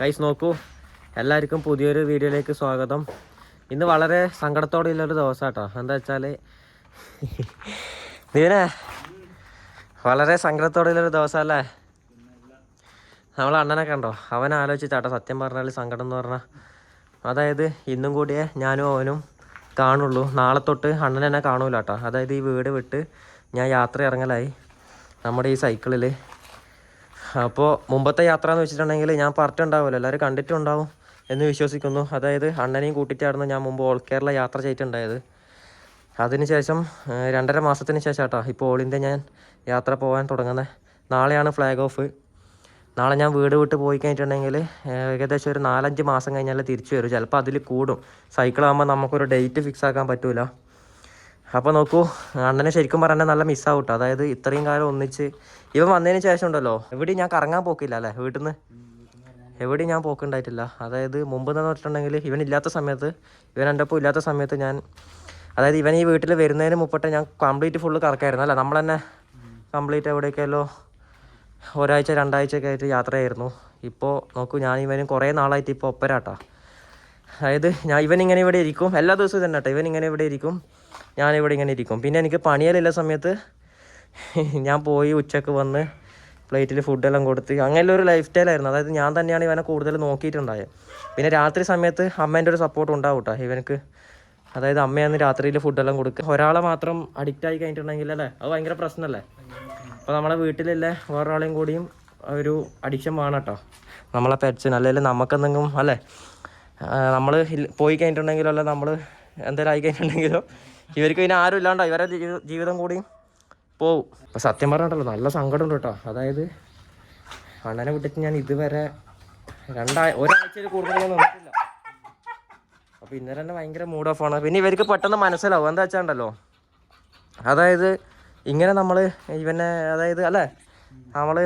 Guys നോക്കൂ. എല്ലാവർക്കും പുതിയൊരു വീഡിയോയിലേക്ക് സ്വാഗതം. ഇന്ന് വളരെ സങ്കടത്തോടെ ഉള്ളൊരു ദിവസം കേട്ടോ എന്താ വെച്ചാൽ നീനെ വളരെ സങ്കടത്തോടെ ഉള്ളൊരു ദിവസം അല്ലേ നമ്മൾ അണ്ണനെ കണ്ടോ? അവൻ ആലോചിച്ചാട്ടോ സത്യം പറഞ്ഞാൽ സങ്കടം എന്ന് പറഞ്ഞാൽ അതായത് ഇന്നും കൂടിയേ ഞാനും അവനും കാണുള്ളൂ. നാളെ തൊട്ട് അണ്ണൻ എന്നെ കാണൂല കേട്ടോ അതായത് ഈ വീട് വിട്ട് ഞാൻ യാത്ര ഇറങ്ങലായി. നമ്മുടെ ഈ സൈക്കിളിൽ അപ്പോൾ മുമ്പത്തെ യാത്ര എന്ന് വെച്ചിട്ടുണ്ടെങ്കിൽ ഞാൻ പറഞ്ഞിട്ടുണ്ടാവുമല്ലോ. എല്ലാവരും കണ്ടിട്ടുണ്ടാവും എന്ന് വിശ്വസിക്കുന്നു. അതായത് അണ്ണനെയും കൂട്ടിയിട്ടായിരുന്നു ഞാൻ മുമ്പ് ഓൾ കേരള യാത്ര ചെയ്തിട്ടുണ്ടായത്. അതിനുശേഷം ശേഷം രണ്ടര മാസത്തിന് ശേഷം കേട്ടോ ഇപ്പോൾ ഓൾ ഇന്ത്യ ഞാൻ യാത്ര പോകാൻ തുടങ്ങുന്നത് നാളെയാണ് ഫ്ലാഗ് ഓഫ് നാളെ ഞാൻ വീട് വിട്ട് പോയി കഴിഞ്ഞിട്ടുണ്ടെങ്കിൽ ഏകദേശം ഒരു നാലഞ്ച് മാസം കഴിഞ്ഞാൽ തിരിച്ചു വരും. ചിലപ്പോൾ അതിൽ കൂടും. സൈക്കിളാകുമ്പോൾ നമുക്കൊരു ഡേറ്റ് ഫിക്സ് ആക്കാൻ പറ്റൂല. അപ്പോൾ നോക്കൂ അണ്ണനെ ശരിക്കും പറഞ്ഞാൽ നല്ല മിസ്സാവും കേട്ടോ അതായത് ഇത്രയും കാലം ഒന്നിച്ച് ഇവൻ വന്നതിന് ശേഷം ഉണ്ടല്ലോ എവിടെയും ഞാൻ കറങ്ങാൻ പോക്കില്ല അല്ലേ വീട്ടിൽ നിന്ന് എവിടെയും ഞാൻ പോക്കുണ്ടായിട്ടില്ല. അതായത് മുമ്പ് എന്ന് പറഞ്ഞിട്ടുണ്ടെങ്കിൽ ഇവൻ ഇല്ലാത്ത സമയത്ത് ഇവൻ എന്റെ ഒപ്പം ഇല്ലാത്ത സമയത്ത് ഞാൻ അതായത് ഇവൻ ഈ വീട്ടിൽ വരുന്നതിന് മുപ്പട്ട് ഞാൻ കംപ്ലീറ്റ് ഫുള്ള് കറക്കായിരുന്നു അല്ല? നമ്മൾ തന്നെ കംപ്ലീറ്റ് എവിടേക്കല്ലോ ഒരാഴ്ച രണ്ടാഴ്ചയൊക്കെ ആയിട്ട് യാത്രയായിരുന്നു. ഇപ്പോൾ നോക്കൂ ഞാൻ ഇവനും കുറേ നാളായിട്ട് ഇപ്പോൾ ഒപ്പരാട്ടാ. അതായത് ഞാൻ ഇവൻ ഇങ്ങനെ ഇവിടെ ഇരിക്കും. എല്ലാ ദിവസവും തന്നെ കേട്ടോ ഇവൻ ഇങ്ങനെ ഇവിടെ ഇരിക്കും. ഞാൻ ഇവിടെ ഇങ്ങനെ ഇരിക്കും. പിന്നെ എനിക്ക് പണിയലില്ല സമയത്ത്. ഞാൻ പോയി ഉച്ചയ്ക്ക് വന്ന് പ്ലേറ്റിൽ ഫുഡെല്ലാം കൊടുത്ത് അങ്ങനെയുള്ള ഒരു ലൈഫ് സ്റ്റൈലായിരുന്നു അതായത് ഞാൻ തന്നെയാണ് ഇവനെ കൂടുതൽ നോക്കിയിട്ടുണ്ടായത്. പിന്നെ രാത്രി സമയത്ത് അമ്മേന്റെ ഒരു സപ്പോർട്ട് ഉണ്ടാവും കേട്ടോ ഇവനക്ക് അതായത് അമ്മയാണ് രാത്രിയിൽ ഫുഡെല്ലാം കൊടുക്കുക ഒരാളെ മാത്രം അഡിക്റ്റ് ആയി കഴിഞ്ഞിട്ടുണ്ടെങ്കിൽ അല്ലേ? അത് ഭയങ്കര പ്രശ്നമല്ലേ? അപ്പോൾ നമ്മളെ വീട്ടിലുള്ള വേറൊരാളെയും കൂടിയും ഒരു അഡിക്ഷൻ വേണം കേട്ടോ നമ്മളെ പെറ്റ്സിന് അല്ലെങ്കിൽ നമുക്കെന്തെങ്കിലും അല്ലേ? നമ്മൾ പോയി കഴിഞ്ഞിട്ടുണ്ടെങ്കിലോ അല്ല നമ്മൾ എന്തെങ്കിലും ആയി കഴിഞ്ഞിട്ടുണ്ടെങ്കിലോ ഇവർക്ക് പിന്നെ ആരും ഇല്ലാണ്ടോ. ഇവരെ ജീവിതം കൂടി പോവും. അപ്പം സത്യം പറഞ്ഞിട്ടല്ലോ നല്ല സങ്കടമുണ്ട് കേട്ടോ. അതായത് അണ്ണനെ വിട്ടിട്ട് ഞാൻ ഇതുവരെ രണ്ടാ ഒരാഴ്ചയിൽ കൂടുതൽ അപ്പോൾ ഇന്നലെ തന്നെ ഭയങ്കര മൂഡ് ഓഫ് ആണ്. പിന്നെ ഇവർക്ക് പെട്ടെന്ന് മനസ്സിലാവും. എന്താ വെച്ചാണ്ടല്ലോ അതായത് ഇങ്ങനെ നമ്മൾ ഇവനെ അതായത് അല്ലേ നമ്മൾ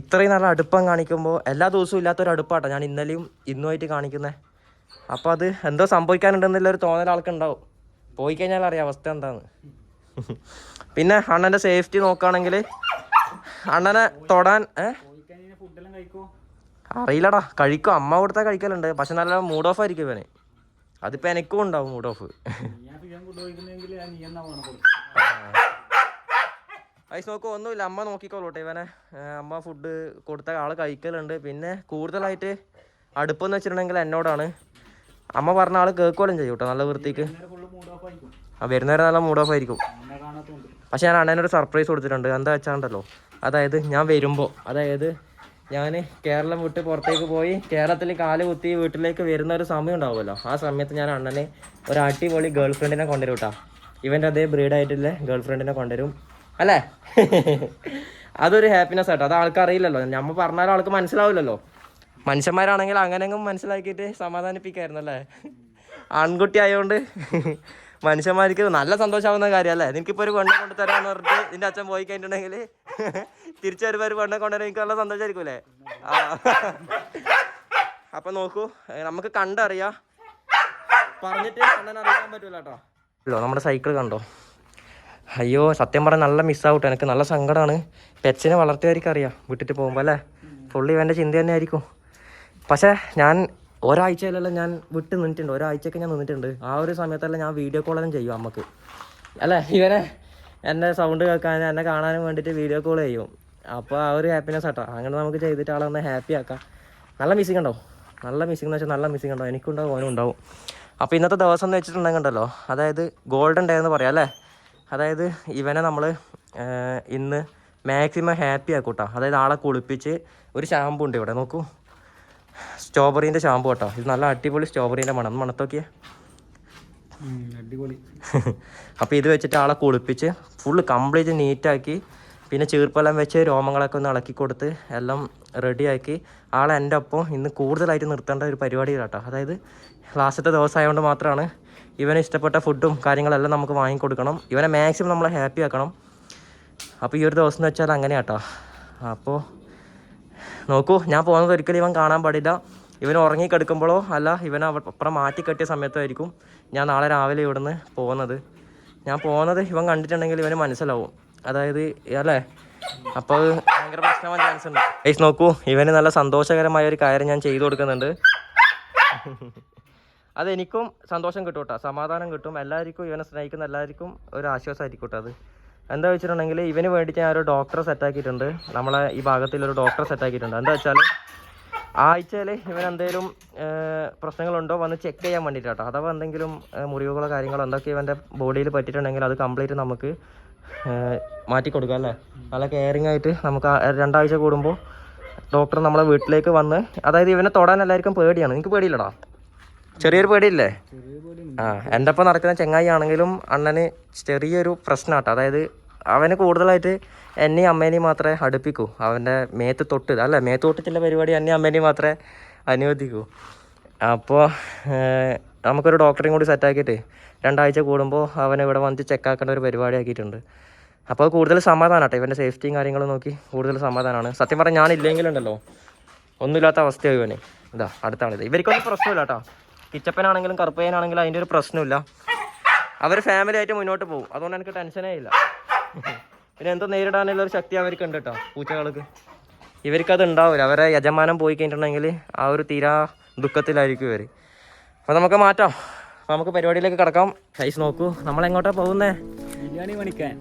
ഇത്രയും നല്ല അടുപ്പം കാണിക്കുമ്പോൾ എല്ലാ ദിവസവും ഇല്ലാത്തൊരു അടുപ്പാട്ടോ ഞാൻ ഇന്നലെയും ഇന്നുമായിട്ട് കാണിക്കുന്നത് അപ്പോൾ അത് എന്തോ സംഭവിക്കാനുണ്ടെന്നുള്ളൊരു തോന്നൽ ആൾക്കുണ്ടാവും. പോയി കഴിഞ്ഞാൽ അറിയാം അവസ്ഥ എന്താന്ന്. പിന്നെ അണ്ണന്റെ സേഫ്റ്റി നോക്കുകയാണെങ്കിൽ അണ്ണനെ തൊടാൻ അറിയില്ലടാ കഴിക്കും. അമ്മ കൊടുത്താൽ കഴിക്കലുണ്ട്. പക്ഷെ നല്ല മൂഡ് ഓഫ് ആയിരിക്കും ഇവന്. അതിപ്പോൾ എനിക്കും ഉണ്ടാവും മൂഡ് ഓഫ് ഐസ് നോക്കൂ ഒന്നുമില്ല. അമ്മ നോക്കിക്കോളൂട്ടെ ഇവനെ. അമ്മ ഫുഡ് കൊടുത്ത ആൾ കഴിക്കലുണ്ട്. പിന്നെ കൂടുതലായിട്ട് അടുപ്പെന്ന് വെച്ചിട്ടുണ്ടെങ്കിൽ എന്നോടാണ്. അമ്മ പറഞ്ഞ ആൾ കേൾക്കുകയും ചെയ്യും കേട്ടോ നല്ല വൃത്തിക്ക്. ആ വരുന്നവരെ നല്ല മൂഡ് ഓഫ് ആയിരിക്കും. പക്ഷെ ഞാൻ അണ്ണനൊരു സർപ്രൈസ് കൊടുത്തിട്ടുണ്ട്. എന്താ വെച്ചാണ്ടല്ലോ? അതായത് ഞാൻ വരുമ്പോൾ അതായത് ഞാൻ കേരളം വിട്ട് പുറത്തേക്ക് പോയി കേരളത്തിൽ കാൽ കുത്തി വീട്ടിലേക്ക് വരുന്ന ഒരു സമയം ഉണ്ടാവുമല്ലോ. ആ സമയത്ത് ഞാൻ അണ്ണനെ ഒരു അടിപൊളി ഗേൾ ഫ്രണ്ടിനെ കൊണ്ടുവരും കേട്ടോ ഇവന്റെ അതേ ബ്രീഡായിട്ടുള്ള ഗേൾ ഫ്രണ്ടിനെ കൊണ്ടുവരും. അല്ലേ? അതൊരു ഹാപ്പിനെസ് ആട്ടോ. അത് ആൾക്കറിയില്ലല്ലോ നമ്മൾ നമ്മ പറഞ്ഞാലും ആൾക്ക് മനസ്സിലാവില്ലല്ലോ. മനുഷ്യന്മാരാണെങ്കിൽ അങ്ങനെയെങ്കിലും മനസ്സിലാക്കിയിട്ട് സമാധാനിപ്പിക്കായിരുന്നു അല്ലേ? ആൺകുട്ടി ആയതുകൊണ്ട് മനുഷ്യന്മാർക്ക് നല്ല സന്തോഷമാവുന്ന കാര്യമല്ലേ? നിനക്കിപ്പോൾ ഒരു കൊണ്ടു തരാന്ന് പറഞ്ഞിട്ട് നിന്റെ അച്ഛൻ പോയി കഴിഞ്ഞിട്ടുണ്ടെങ്കിൽ തിരിച്ചു വരുമ്പോൾ ഒരു പെണ്ണെ കൊണ്ടുവരാൻ എനിക്ക് നല്ല സന്തോഷമായിരിക്കൂലേ അപ്പം നോക്കൂ നമുക്ക് കണ്ടറിയാ. പറഞ്ഞിട്ട് കണ്ണൻ അറിയിക്കാൻ പറ്റൂല കേട്ടോ. നമ്മുടെ സൈക്കിൾ കണ്ടോ? അയ്യോ സത്യം പറഞ്ഞാൽ നല്ല മിസ്സാവട്ടെ എനിക്ക് നല്ല സങ്കടമാണ് പെറ്റ്സിനെ വളർത്തിയവർക്ക് അറിയാം. വിട്ടിട്ട് പോകുമ്പോൾ അല്ലേ? ഫുള്ളി ഇവന്റെ ചിന്ത തന്നെ ആയിരിക്കും. പക്ഷേ ഞാൻ ഒരാഴ്ചയിലെല്ലാം ഞാൻ വിട്ട് നിന്നിട്ടുണ്ട്. ഒരാഴ്ചയൊക്കെ ഞാൻ നിന്നിട്ടുണ്ട്. ആ ഒരു സമയത്തെല്ലാം ഞാൻ വീഡിയോ കോളെല്ലാം ചെയ്യും അമ്മയ്ക്ക്. അല്ലേ? ഇവനെ എന്നെ സൗണ്ട് കേൾക്കാനും എന്നെ കാണാനും വേണ്ടിയിട്ട് വീഡിയോ കോൾ ചെയ്യും. അപ്പോൾ ആ ഒരു ഹാപ്പിനെസ് ആട്ടോ. അങ്ങനെ നമുക്ക് ചെയ്തിട്ട് ആളെ ഒന്ന് ഹാപ്പി ആക്കാം. നല്ല മിസ്സിങ് ഉണ്ടോ? നല്ല മിസ്സിംഗ് എന്ന് വെച്ചാൽ നല്ല മിസ്സിങ് ഉണ്ടോ? എനിക്കുണ്ടാവും ഓനും ഉണ്ടാവും. അപ്പോൾ ഇന്നത്തെ ദിവസം എന്ന് വെച്ചിട്ടുണ്ടെങ്കിൽ ഉണ്ടല്ലോ അതായത് ഗോൾഡൻ ഡേ എന്ന് പറയാം അല്ലേ? അതായത് ഇവനെ നമ്മൾ ഇന്ന് മാക്സിമം ഹാപ്പി ആക്കൂട്ടോ. അതായത് ആളെ കുളിപ്പിച്ച് ഒരു ഷാമ്പു ഉണ്ട് ഇവിടെ നോക്കൂ. സ്ട്രോബെറീന്റെ ഷാമ്പു കേട്ടോ. ഇത് നല്ല അടിപൊളി സ്ട്രോബെറീന്റെ മണം. മണത്തോക്കിയേ. അടിപൊളി. അപ്പോൾ ഇത് വെച്ചിട്ട് ആളെ കുളിപ്പിച്ച് ഫുള്ള് കംപ്ലീറ്റ് നീറ്റാക്കി പിന്നെ ചീർപ്പെല്ലാം വെച്ച് രോമങ്ങളൊക്കെ ഒന്ന് ഇളക്കി കൊടുത്ത് എല്ലാം റെഡിയാക്കി ആളെ എന്റെ ഒപ്പം ഇന്ന് കൂടുതലായിട്ട് നിർത്തേണ്ട ഒരു പരിപാടി കേട്ടോ. അതായത് ലാസ്റ്റത്തെ ദിവസം ആയതുകൊണ്ട് മാത്രമാണ് ഇവന് ഇഷ്ടപ്പെട്ട ഫുഡും കാര്യങ്ങളെല്ലാം നമുക്ക് വാങ്ങിക്കൊടുക്കണം ഇവനെ മാക്സിമം നമ്മളെ ഹാപ്പി ആക്കണം. അപ്പോൾ ഈ ഒരു ദിവസം എന്ന് വെച്ചാൽ അങ്ങനെയാട്ടോ. അപ്പോൾ നോക്കൂ ഞാൻ പോകുന്നത് ഒരിക്കലും ഇവൻ കാണാൻ പാടില്ല. ഇവൻ ഉറങ്ങി കിടക്കുമ്പോഴോ അല്ല ഇവൻ അപ്പുറം മാറ്റി കെട്ടിയ സമയത്തായിരിക്കും ഞാൻ നാളെ രാവിലെ ഇവിടുന്ന് പോകുന്നത്. ഞാൻ പോകുന്നത് ഇവൻ കണ്ടിട്ടുണ്ടെങ്കിൽ ഇവന് മനസ്സിലാവും. അതായത് അല്ലേ? അപ്പോൾ ഭയങ്കര പ്രശ്നമായ ചാൻസ് ഉണ്ട്. ഏഷ് നോക്കൂ ഇവന് നല്ല സന്തോഷകരമായ ഒരു കാര്യം ഞാൻ ചെയ്തു കൊടുക്കുന്നുണ്ട്. അതെനിക്കും സന്തോഷം കിട്ടും കേട്ടോ. സമാധാനം കിട്ടും. എല്ലാവർക്കും ഇവനെ സ്നേഹിക്കുന്ന എല്ലാവർക്കും ഒരു ആശ്വാസമായിരിക്കും കേട്ടോ അത്. എന്താ വെച്ചിട്ടുണ്ടെങ്കിൽ ഇവന് വേണ്ടിയിട്ട് ഞാൻ ഒരു ഡോക്ടറെ സെറ്റാക്കിയിട്ടുണ്ട് നമ്മളെ ഈ ഭാഗത്തിൽ ഒരു ഡോക്ടറെ സെറ്റാക്കിയിട്ടുണ്ട് എന്താ വെച്ചാൽ ആഴ്ചയിൽ ഇവൻ എന്തെങ്കിലും പ്രശ്നങ്ങളുണ്ടോ വന്ന് ചെക്ക് ചെയ്യാൻ വേണ്ടിയിട്ടാട്ടോ. അഥവാ എന്തെങ്കിലും മുറിവുകളോ കാര്യങ്ങളോ എന്തൊക്കെ ഇവന്റെ ബോഡിയിൽ പറ്റിയിട്ടുണ്ടെങ്കിൽ അത് കംപ്ലീറ്റ് നമുക്ക് മാറ്റി കൊടുക്കാം അല്ലേ? നല്ല കെയറിങ് ആയിട്ട് നമുക്ക് രണ്ടാഴ്ച കൂടുമ്പോൾ ഡോക്ടർ നമ്മളെ വീട്ടിലേക്ക് വന്ന് അതായത് ഇവനെ തൊടാൻ എല്ലാവർക്കും പേടിയാണ്. നിങ്ങൾക്ക് പേടിയില്ലടാ? ചെറിയൊരു പേടിയില്ലേ? ആ എന്റെ ഒപ്പം നടക്കുന്ന ചെങ്ങായി ആണെങ്കിലും അണ്ണന് ചെറിയൊരു പ്രശ്നമാട്ടോ അതായത് അവന് കൂടുതലായിട്ട് എന്നെയും അമ്മേനെയും മാത്രമേ അടുപ്പിക്കൂ. അവന്റെ മേത്ത് തൊട്ട് അല്ല മേത്ത് തൊട്ടിട്ടുള്ള പരിപാടി എന്നെയും അമ്മേനെയും മാത്രമേ അനുവദിക്കൂ. അപ്പോൾ നമുക്കൊരു ഡോക്ടറെയും കൂടി സെറ്റാക്കിയിട്ട് രണ്ടാഴ്ച കൂടുമ്പോൾ അവനെ ഇവിടെ വന്നിട്ട് ചെക്കാക്കേണ്ട ഒരു പരിപാടി ആക്കിയിട്ടുണ്ട്. അപ്പോൾ കൂടുതൽ സമാധാനമാട്ടെ ഇവന്റെ സേഫ്റ്റിയും കാര്യങ്ങളും നോക്കി കൂടുതൽ സമാധാനമാണ് സത്യം പറഞ്ഞാൽ ഞാനില്ലെങ്കിലുണ്ടല്ലോ. ഒന്നുമില്ലാത്ത അവസ്ഥയായി ഇവന്. ഇതാ അടുത്താണിത്. ഇവർക്കൊന്നും പ്രശ്നമില്ല കേട്ടോ കിച്ചപ്പനാണെങ്കിലും കറുപ്പയ്യനാണെങ്കിലും അതിന്റെ ഒരു പ്രശ്നമില്ല. അവർ ഫാമിലി ആയിട്ട് മുന്നോട്ട് പോകും. അതുകൊണ്ട് എനിക്ക് ടെൻഷനേ ഇല്ല. പിന്നെ എന്തോ നേരിടാനുള്ള ഒരു ശക്തി അവർക്ക് ഉണ്ട് കേട്ടോ പൂച്ചകൾക്ക്. ഇവർക്കത് ഉണ്ടാവില്ല. അവരെ യജമാനം പോയി കഴിഞ്ഞിട്ടുണ്ടെങ്കിൽ ആ ഒരു തീരാ ദുഃഖത്തിലായിരിക്കും ഇവർ അപ്പോൾ നമുക്ക് മാറ്റാം. നമുക്ക് പരിപാടിയിലേക്ക് കിടക്കാം. സൈസ് നോക്കൂ. നമ്മൾ എങ്ങോട്ടാ പോകുന്നേ? ബിരിയാണി മണിക്കാൻ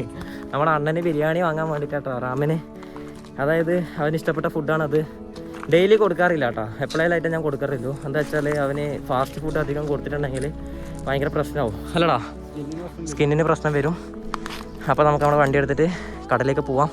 നമ്മുടെ അണ്ണന് ബിരിയാണി വാങ്ങാൻ വേണ്ടിയിട്ടാട്ടോ റാമിന്. അതായത് അവന് ഇഷ്ടപ്പെട്ട ഫുഡാണത് ഡെയിലി കൊടുക്കാറില്ല കേട്ടോ എപ്പോഴേലായിട്ട് ഞാൻ കൊടുക്കാറില്ലു എന്താ വെച്ചാൽ അവന് ഫാസ്റ്റ് ഫുഡ് അധികം കൊടുത്തിട്ടുണ്ടെങ്കിൽ ഭയങ്കര പ്രശ്നമാവും. അല്ലടാ സ്കിന്നിന് പ്രശ്നം. വരും. അപ്പോൾ നമുക്ക് നമ്മുടെ വണ്ടി എടുത്തിട്ട് കടലേക്ക് പോവാം.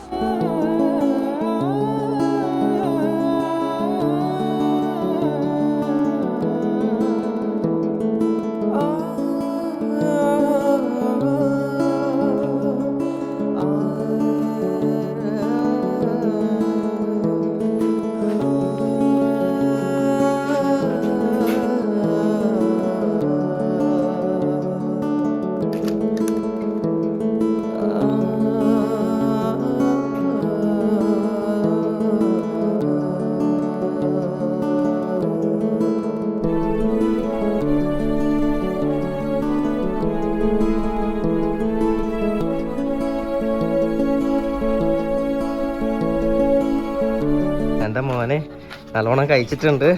നല്ലോണം കഴിച്ചിട്ടുണ്ട്.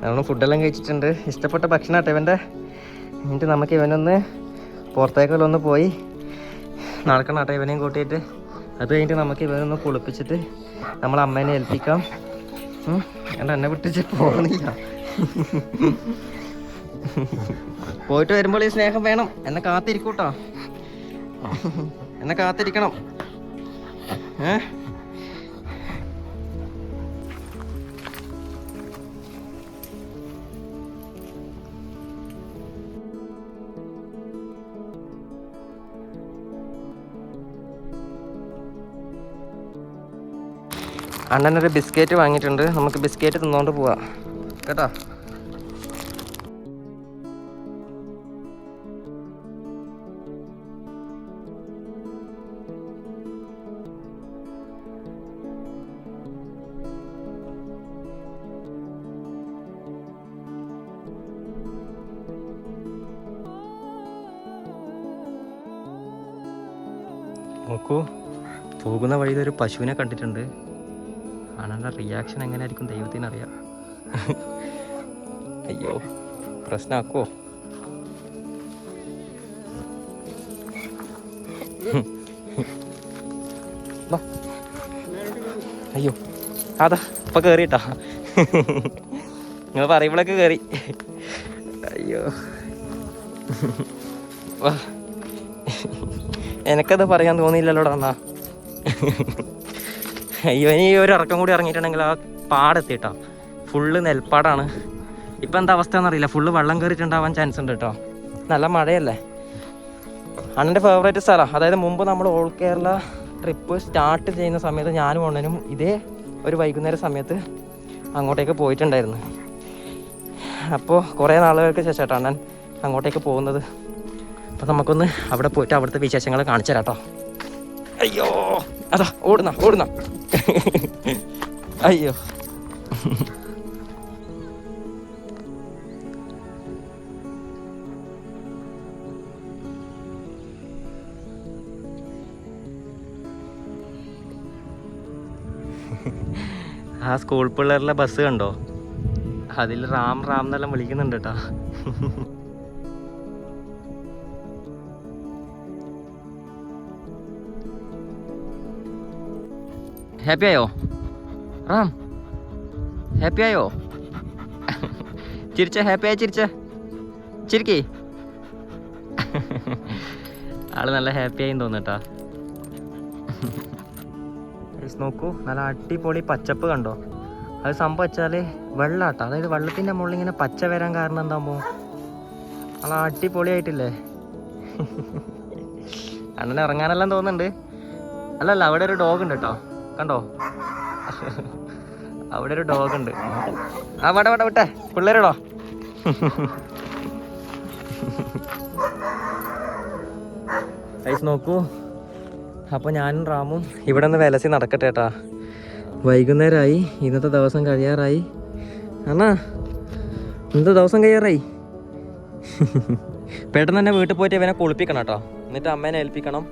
നല്ലോണം ഫുഡെല്ലാം കഴിച്ചിട്ടുണ്ട്. ഇഷ്ടപ്പെട്ട ഭക്ഷണമാട്ടെ ഇവന്റെ എന്നിട്ട് നമുക്ക് ഇവനൊന്ന് പുറത്തേക്കെല്ലാം ഒന്ന് പോയി നടക്കണാട്ടെ ഇവനെയും കൂട്ടിയിട്ട്. അത് കഴിഞ്ഞിട്ട് നമുക്ക് ഇവനൊന്ന് കുളിപ്പിച്ചിട്ട് നമ്മളെ അമ്മേനെ ഏൽപ്പിക്കാം. എന്റെ എന്നെ വിട്ടിച്ച് പോകണില്ല പോയിട്ട് വരുമ്പോൾ ഈ സ്നേഹം വേണം. എന്നെ കാത്തിരിക്കൂട്ടോ. എന്നെ കാത്തിരിക്കണം. ഏ? അണ്ണനൊരു ബിസ്ക്കറ്റ് വാങ്ങിയിട്ടുണ്ട്. നമുക്ക് ബിസ്ക്കറ്റ് തിന്നോണ്ട് പോവാം. കേട്ടോ? നോക്കൂ. പോകുന്ന വഴിയിൽ ഒരു പശുവിനെ കണ്ടിട്ടുണ്ട്. അണ്ണന്റെ റിയാക്ഷൻ എങ്ങനെയായിരിക്കും ദൈവത്തിനറിയാം അയ്യോ പ്രശ്നമാക്കോ. അയ്യോ അതാ ഇപ്പൊ കേറിട്ടാ നിങ്ങൾ പറയുമ്പോഴൊക്കെ കേറി. അയ്യോ. വാ. എനിക്കത് പറയാൻ തോന്നിയില്ലല്ലോടാ അണ്ണാ അയ്യോ ഈ ഒരു ഇറക്കം കൂടി ഇറങ്ങിയിട്ടുണ്ടെങ്കിൽ ആ പാടെത്തിട്ടാ. ഫുള്ള് നെൽപ്പാടാണ്. ഇപ്പം എന്താ അവസ്ഥ എന്നറിയില്ല ഫുള്ള് വെള്ളം കയറിയിട്ടുണ്ടാവാൻ ചാൻസ് ഉണ്ട് കേട്ടോ നല്ല മഴയല്ലേ? അണ്ണന്റെ ഫേവറേറ്റ് സ്ഥലമാണ് അതായത് മുമ്പ് നമ്മൾ ഓൾ കേരള ട്രിപ്പ് സ്റ്റാർട്ട് ചെയ്യുന്ന സമയത്ത് ഞാനും അണ്ണനും ഇതേ ഒരു വൈകുന്നേര സമയത്ത് അങ്ങോട്ടേക്ക് പോയിട്ടുണ്ടായിരുന്നു. അപ്പോൾ കുറേ നാളുകൾക്ക് ശേഷം അണ്ണൻ അങ്ങോട്ടേക്ക് പോകുന്നത്. അപ്പോൾ നമുക്കൊന്ന് അവിടെ പോയിട്ട് അവിടുത്തെ വിശേഷങ്ങൾ കാണിച്ചു തരാം കേട്ടോ അയ്യോ! അതാ ഓടുന്ന ഓടുന്ന. അയ്യോ. ആ സ്കൂൾ പിള്ളേരുടെ ബസ് കണ്ടോ? അതിൽ റാം റാം എന്നെല്ലാം വിളിക്കുന്നുണ്ട് കേട്ടോ. ഹാപ്പി ആയോ? റാം ഹാപ്പി ആയോ? ചിരിച്ച ഹാപ്പി ആയി ചിരിച്ച? ചിരിക്കേ. ആൾ നല്ല ഹാപ്പി ആയി തോന്നട്ടാ നോക്കൂ നല്ല അടിപൊളി പച്ചപ്പ് കണ്ടോ? അത് സംഭവം വെച്ചാൽ വെള്ളാട്ടോ. അതായത് വെള്ളത്തിന്റെ മുകളിൽ ഇങ്ങനെ പച്ച വരാൻ കാരണം എന്താകുമ്പോ നല്ല അടിപൊളിയായിട്ടില്ലേ? അണ്ണൻ ഇറങ്ങാനെല്ലാം തോന്നുന്നുണ്ട്. അല്ലല്ല അവിടെ ഒരു ഡോഗ് ഉണ്ട് കേട്ടോ കണ്ടോ? അവിടെ ഒരു ഡോഗ് ഉണ്ട്. ആ വട വട വിട്ടെ. പിള്ളേരോടോ ഐസ് നോക്കൂ. അപ്പോൾ ഞാനും റാമും ഇവിടെ നിന്ന് വിലസി നടക്കട്ടെ വൈകുന്നേരമായി ഇന്നത്തെ ദിവസം കഴിയാറായി. അണ്ണാ ഇന്നത്തെ ദിവസം കഴിയാറായി. പെട്ടെന്ന് തന്നെ വീട്ടിൽ പോയിട്ട് ഇവനെ കുളിപ്പിക്കണം കേട്ടോ. എന്നിട്ട് അമ്മേനെ ഏൽപ്പിക്കണം.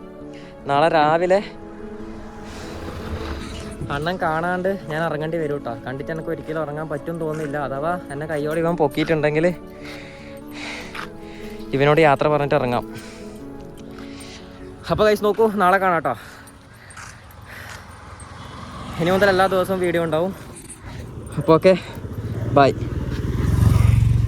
നാളെ രാവിലെ അണ്ണൻ കാണാണ്ട് ഞാൻ ഇറങ്ങേണ്ടി വരും കേട്ടോ കണ്ടിട്ട് എനിക്ക് ഒരിക്കലും ഇറങ്ങാൻ പറ്റും തോന്നുന്നില്ല. അഥവാ എന്നെ കയ്യോടെ ഇവൻ പൊക്കിയിട്ടുണ്ടെങ്കിൽ ഇവനോട് യാത്ര പറഞ്ഞിട്ട് ഇറങ്ങാം. അപ്പോൾ കൈസ് നോക്കൂ നാളെ കാണാം കേട്ടോ ഇനി മുതൽ എല്ലാ ദിവസവും വീഡിയോ ഉണ്ടാവും. അപ്പോൾ ഓക്കെ ബൈ